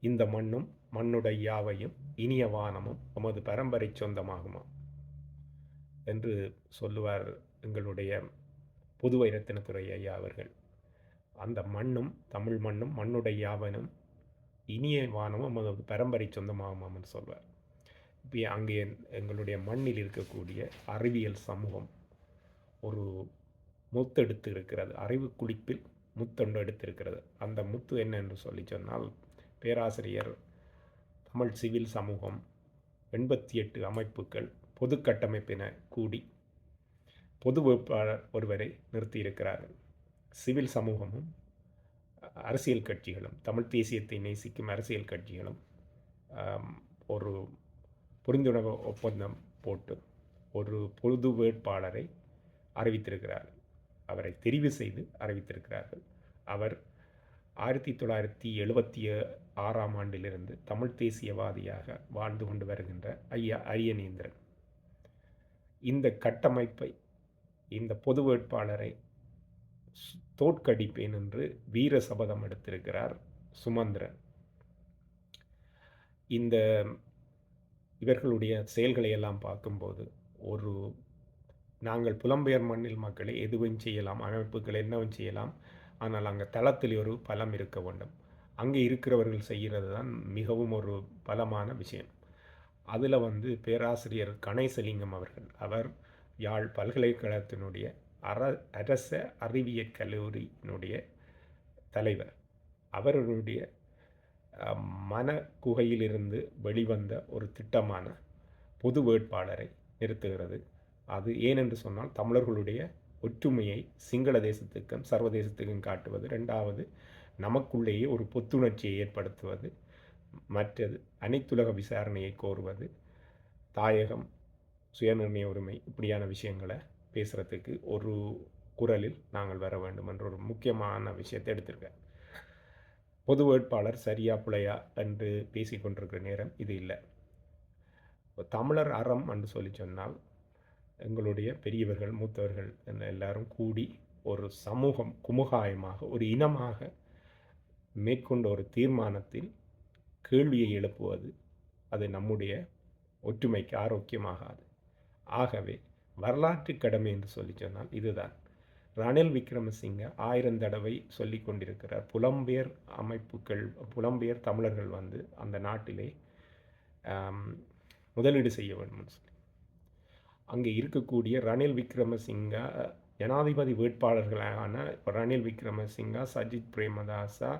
இந்த மண்ணும் மண்ணுடைய யாவையும் இனிய வானமும் நமது பரம்பரை சொந்தமாகுமா? என்று சொல்லுவார் எங்களுடைய புதுவை ரத்தினத்துறை ஐயா அவர்கள். அந்த மண்ணும் தமிழ் மண்ணும் மண்ணுடைய யாவனும் இனிய வானமும் நமது பரம்பரை சொந்தமாகுமாம்னு சொல்வார். இப்போ அங்கே எங்களுடைய மண்ணில் இருக்கக்கூடிய அறிவியல் சமூகம் ஒரு முத்தெடுத்து இருக்கிறது. அறிவு குளிப்பில் முத்தொண்டு எடுத்திருக்கிறது. அந்த முத்து என்ன என்று சொல்லி சொன்னால் பேராசிரியர் தமிழ் சிவில் சமூகம் எண்பத்தி எட்டு அமைப்புகள் பொது கட்டமைப்பின கூடி பொது வேட்பாளர் ஒருவரை நிறுத்தியிருக்கிறார்கள் சிவில் சமூகமும் அரசியல் கட்சிகளும் தமிழ் தேசியத்தை நேசிக்கும் அரசியல் கட்சிகளும் ஒரு புரிந்துணர்வு ஒப்பந்தம் போட்டு ஒரு பொது வேட்பாளரை அறிவித்திருக்கிறார்கள் அவரை தெரிவு செய்து அறிவித்திருக்கிறார்கள். அவர் ஆயிரத்தி தொள்ளாயிரத்தி எழுபத்தி ஆறாம் ஆண்டிலிருந்து தமிழ் தேசியவாதியாக வாழ்ந்து கொண்டு வருகின்ற ஐயா அரியநேந்திரன். இந்த கட்டமைப்பை இந்த பொது வேட்பாளரை தோற்கடிப்பேன் என்று வீர சபதம் எடுத்திருக்கிறார் சுமந்திரன். இந்த இவர்களுடைய செயல்களை எல்லாம் பார்க்கும்போது ஒரு நாங்கள் புலம்பெயர் மண்ணில் மக்களை எதுவும் செய்யலாம் அமைப்புகள் என்னவும் செய்யலாம் ஆனால் அங்கே தளத்தில் ஒரு பலம் இருக்க வேண்டும். அங்கே இருக்கிறவர்கள் செய்கிறது தான் மிகவும் ஒரு பலமான விஷயம். அதில் வந்து பேராசிரியர் கணேசலிங்கம் அவர்கள் அவர் யாழ் பல்கலைக்கழகத்தினுடைய அர அரச அறிவியல் கல்லூரியினுடைய தலைவர். அவர்களுடைய மன குகையிலிருந்து வெளிவந்த ஒரு திட்டமான பொது வேட்பாளரை நிறுத்துகிறது. அது ஏனென்று சொன்னால் தமிழர்களுடைய ஒற்றுமையை சிங்கள தேசத்துக்கும் சர்வதேசத்துக்கும் காட்டுவது. ரெண்டாவது நமக்குள்ளேயே ஒரு புத்துணர்ச்சியை ஏற்படுத்துவது. மற்றது அனைத்துலக விசாரணையை கோருவது. தாயகம் சுயநிர்ணய உரிமை இப்படியான விஷயங்களை பேசுகிறதுக்கு ஒரு குரலில் நாங்கள் வர வேண்டும் என்ற ஒரு முக்கியமான விஷயத்தை எடுத்திருக்கேன். பொது வேட்பாளர் சரியா புலையா என்று பேசிக்கொண்டிருக்கிற நேரம் இது இல்லை. தமிழர் அறம் என்று சொல்லி சொன்னால் எங்களுடைய பெரியவர்கள் மூத்தவர்கள் என்ற எல்லாரும் கூடி ஒரு சமூகம் குமுகாயமாக ஒரு இனமாக மேற்கொண்ட ஒரு தீர்மானத்தில் கேள்வியை எழுப்புவது அது நம்முடைய ஒற்றுமைக்கு ஆரோக்கியமாகாது. ஆகவே வரலாற்று கடமை என்று சொல்லி சொன்னால் இதுதான். ரணில் விக்ரமசிங்க ஆயிரம் தடவை சொல்லி கொண்டிருக்கிறார் புலம்பெயர் அமைப்புகள் புலம்பெயர் தமிழர்கள் வந்து அந்த நாட்டிலே முதலீடு செய்ய வேண்டும் சொல்லி. அங்கே இருக்கக்கூடிய ரணில் விக்ரமசிங்கா ஜனாதிபதி வேட்பாளர்களான ரணில் விக்ரமசிங்கா சஜித் பிரேமதாசா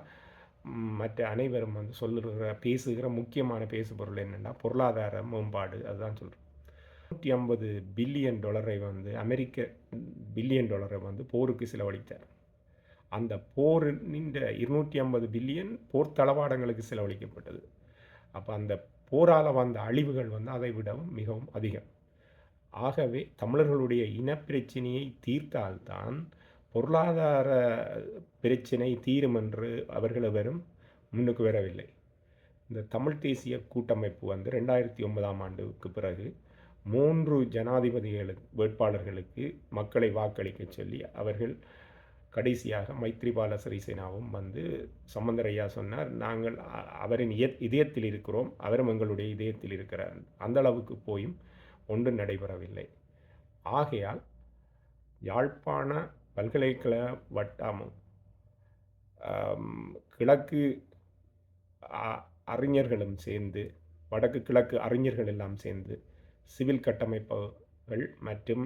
மற்ற அனைவரும் வந்து சொல்லுகிற பேசுகிற முக்கியமான பேசுபொருள் என்னென்னா பொருளாதார மேம்பாடு. அதுதான் சொல்கிறோம் நூற்றி ஐம்பது பில்லியன் டாலரை வந்து அமெரிக்க பில்லியன் டாலரை வந்து போருக்கு செலவழித்தார். அந்த போர் நின்ற இருநூற்றி ஐம்பது பில்லியன் போர் தளவாடங்களுக்கு செலவழிக்கப்பட்டது. அப்போ அந்த போரால் வந்த அழிவுகள் வந்து அதை விடவும் மிகவும் அதிகம். ஆகவே தமிழர்களுடைய இனப்பிரச்சினையை தீர்த்தால்தான் பொருளாதார பிரச்சினை தீரும் என்று அவர்கள் வரும் முன்னுக்கு வரவில்லை. இந்த தமிழ் தேசிய கூட்டமைப்பு வந்து ரெண்டாயிரத்தி ஒன்பதாம் ஆண்டுக்கு பிறகு மூன்று ஜனாதிபதிகளுக்கு வேட்பாளர்களுக்கு மக்களை வாக்களிக்க சொல்லி அவர்கள் கடைசியாக மைத்ரிபால சிறிசேனாவும் வந்து சம்பந்தரையா சொன்னார் நாங்கள் அவரின் இதயத்தில் இருக்கிறோம் அவரும் எங்களுடைய இதயத்தில் இருக்கிறார். அந்த அளவுக்கு போயும் ஒன்றும் நடைபெறவில்லை. ஆகையால் யாழ்ப்பாண பல்கலைக்கழக வட்டாமும் கிழக்கு அறிஞர்களும் சேர்ந்து வடக்கு கிழக்கு அறிஞர்கள் எல்லாம் சேர்ந்து சிவில் கட்டமைப்புகள் மற்றும்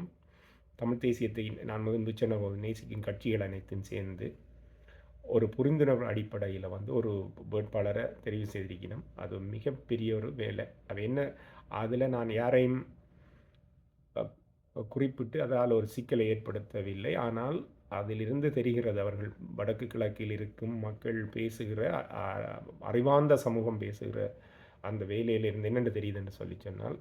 தமிழ் தேசியத்தை நான் முதல் சொன்ன போது நேசிக்கும் கட்சிகள் அனைத்தும் சேர்ந்து ஒரு புரிந்துணர்வு அடிப்படையில் வந்து ஒரு வேட்பாளரை தெரிவு செய்திருக்கணும் அது மிகப்பெரிய ஒரு வேலை. அது என்ன? அதில் நான் யாரையும் குறிப்பிட்டு அதால் ஒரு சிக்கலை ஏற்படுத்தவில்லை. ஆனால் அதிலிருந்து தெரிகிறது அவர்கள் வடக்கு கிழக்கில் இருக்கும் மக்கள் பேசுகிற அறிவார்ந்த சமூகம் பேசுகிற அந்த வேலையிலிருந்து என்னென்று தெரியுதுன்னு சொல்லி சொன்னால்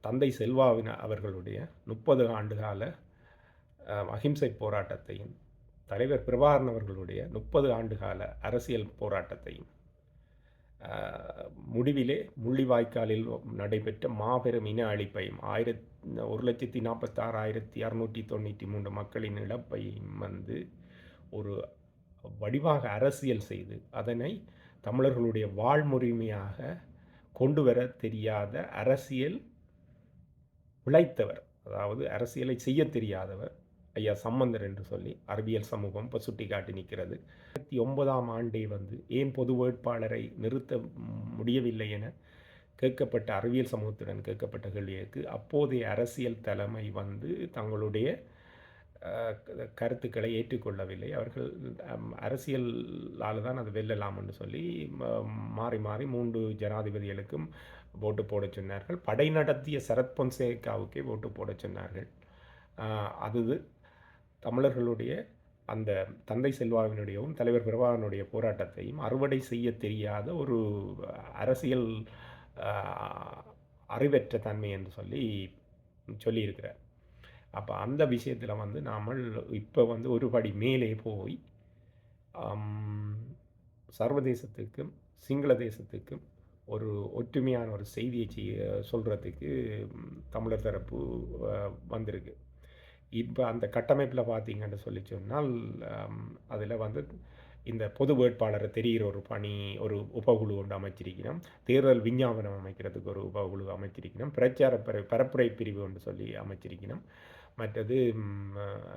தந்தை செல்வாவின் அவர்களுடைய முப்பது ஆண்டுகால அஹிம்சை போராட்டத்தையும் தலைவர் பிரபாகரன் அவர்களுடைய முப்பது ஆண்டுகால அரசியல் போராட்டத்தையும் முடிவிலே முள்ளிவாய்க்காலில் நடைபெற்ற மாபெரும் இன அழிப்பையும் ஆயிரத் ஒரு லட்சத்தி நாற்பத்தாறாயிரத்தி அறநூற்றி தொண்ணூற்றி மூன்று மக்களின் இழப்பையும் வந்து ஒரு வடிவாக அரசியல் செய்து அதனை தமிழர்களுடைய வாழ்முறைமையாக கொண்டு வர தெரியாத அரசியல் உழைத்தவர். அதாவது அரசியலை செய்ய தெரியாதவர். ஐயா சம்பந்தர் என்று சொல்லி அறிவியல் சமூகம் இப்போ சுட்டி காட்டி நிற்கிறது ரெண்டாயிரத்தி ஒன்பதாம் ஆண்டே வந்து ஏன் பொது வேட்பாளரை நிறுத்த முடியவில்லை என கேட்கப்பட்ட அறிவியல் சமூகத்துடன் கேட்கப்பட்ட கேள்விக்கு அப்போதைய அரசியல் தலைமை வந்து தங்களுடைய கருத்துக்களை ஏற்றுக்கொள்ளவில்லை. அவர்கள் அரசியலால் தான் அது வெல்லலாம் என்று சொல்லி மாறி மாறி மூன்று ஜனாதிபதிகளுக்கும் ஓட்டு போட சொன்னார்கள். படை நடத்திய சரத் பொன்சேகாவுக்கே ஓட்டு போட சொன்னார்கள். அது தமிழர்களுடைய அந்த தந்தை செல்வாவினுடையவும் தலைவர் பிரபாகனுடைய போராட்டத்தையும் அறுவடை செய்ய தெரியாத ஒரு அரசியல் அறிவற்ற தன்மை என்று சொல்லி சொல்லியிருக்கிறார். அப்போ அந்த விஷயத்தில் வந்து நாம் இப்போ வந்து ஒரு படி மேலே போய் சர்வதேசத்துக்கும் சிங்கள தேசத்துக்கும் ஒரு ஒற்றுமையான ஒரு செய்தியை செய்ய சொல்கிறதுக்கு தமிழர் தரப்பு வந்திருக்கு. இப்போ அந்த கட்டமைப்பில் பார்த்தீங்கன்னு சொல்லி சொன்னால் அதில் வந்து இந்த பொது வேட்பாளரை தெரிகிற ஒரு பணி ஒரு உபகுழு ஒன்று அமைச்சிருக்கணும். தேர்தல் விஞ்ஞாபனம் அமைக்கிறதுக்கு ஒரு உபகுழு அமைச்சிருக்கணும். பிரச்சார பரப்புரை பிரிவு ஒன்று சொல்லி அமைச்சிருக்கணும். மற்றது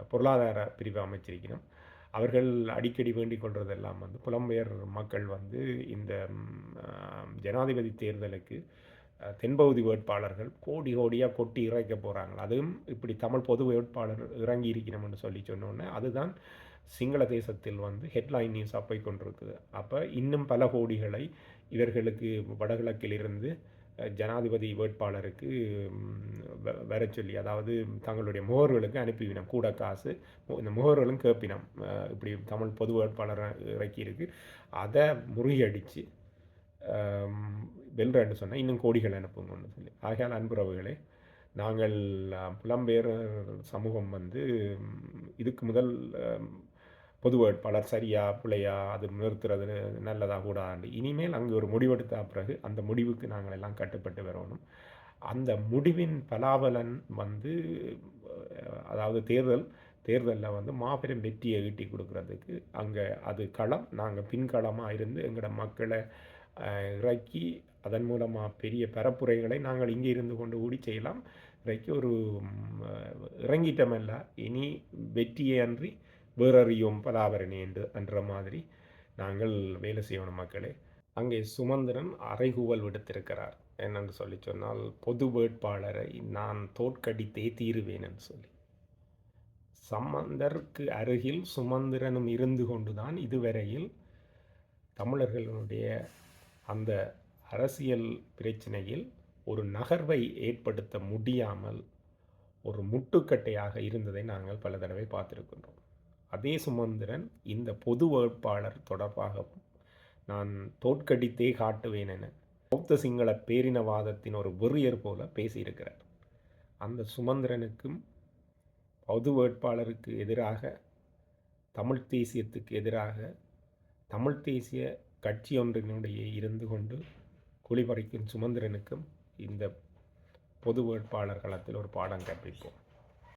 பொருளாதார பிரிவு அமைச்சிருக்கணும். அவர்கள் அடிக்கடி வேண்டிக் கொள்வதெல்லாம் வந்து புலம்பெயர் மக்கள் வந்து இந்த ஜனாதிபதி தேர்தலுக்கு தென்பகுதி வேட்பாளர்கள் கோடி கோடியாக கொட்டி இறைக்க போகிறாங்க அதுவும் இப்படி தமிழ் பொது வேட்பாளர் இறங்கி இருக்கணும்னு சொல்லி சொன்னோன்னே அதுதான் சிங்கள தேசத்தில் வந்து ஹெட்லைன் நியூஸ் அப்பை கொண்டிருக்குது. அப்போ இன்னும் பல கோடிகளை இவர்களுக்கு வடகிழக்கில் இருந்து ஜனாதிபதி வேட்பாளருக்கு வர சொல்லி அதாவது தங்களுடைய முகவர்களுக்கு அனுப்பிவினோம் கூட காசு இந்த முகவர்களும் கேட்பினோம் இப்படி தமிழ் பொது வேட்பாளர் இறக்கியிருக்கு. அதை முறியடித்து வெல்றன்னு சொன்னால் இன்னும் கோடிகள் அனுப்புங்கன்னு சொல்லி. ஆகையால் அன்புறவுகளே நாங்கள் புலம்பெயர் சமூகம் வந்து இதுக்கு முதல் பொது வேட்பாளர் சரியா பிள்ளையா அது நிறுத்துறது நல்லதா கூடாது. இனிமேல் அங்கே ஒரு முடிவெடுத்த பிறகு அந்த முடிவுக்கு நாங்கள் எல்லாம் கட்டுப்பட்டு வரணும். அந்த முடிவின் பலாபலன் வந்து அதாவது தேர்தல் தேர்தலில் வந்து மாபெரும் வெற்றியை ஈட்டி கொடுக்கறதுக்கு அங்கே அது களம் நாங்கள் பின்களமாக இருந்து எங்களோட மக்களை இறக்கி அதன் மூலமாக பெரிய பரப்புரைகளை நாங்கள் இங்கே இருந்து கொண்டு ஓடி செய்யலாம். இன்றைக்கு ஒரு இறங்கிட்டமல்ல. இனி வெற்றியை அன்றி வேறறியும் பலாபரணி என்று என்ற மாதிரி நாங்கள் வேலை செய்யணும் மக்களே. அங்கே சுமந்திரன் அறைகூவல் விடுத்திருக்கிறார். என்னென்று சொல்லி சொன்னால் பொது வேட்பாளரை நான் தோற்கடித்தே தீருவேன் என்று சொல்லி. சம்பந்தருக்கு அருகில் சுமந்திரனும் இருந்து கொண்டுதான் இதுவரையில் தமிழர்களுடைய அந்த அரசியல் பிரச்சனையில் ஒரு நகர்வை ஏற்படுத்த முடியாமல் ஒரு முட்டுக்கட்டையாக இருந்ததை நாங்கள் பல தடவை பார்த்துருக்கின்றோம். அதே சுமந்திரன் இந்த பொது வேட்பாளர் தொடர்பாகவும் நான் தோற்கடித்தே காட்டுவேன் என பௌத்த சிங்கள பேரினவாதத்தின் ஒரு வெறியர் போல பேசியிருக்கிறார். அந்த சுமந்திரனுக்கும் பொது வேட்பாளருக்கு எதிராக தமிழ் தேசியத்துக்கு எதிராக தமிழ் தேசிய கட்சி ஒன்றினுடைய இருந்து கொண்டு குளிபறிக்கும் சுமந்திரனுக்கும் இந்த பொது வேட்பாளர் களத்தில் ஒரு பாடம் கற்பிப்போம்.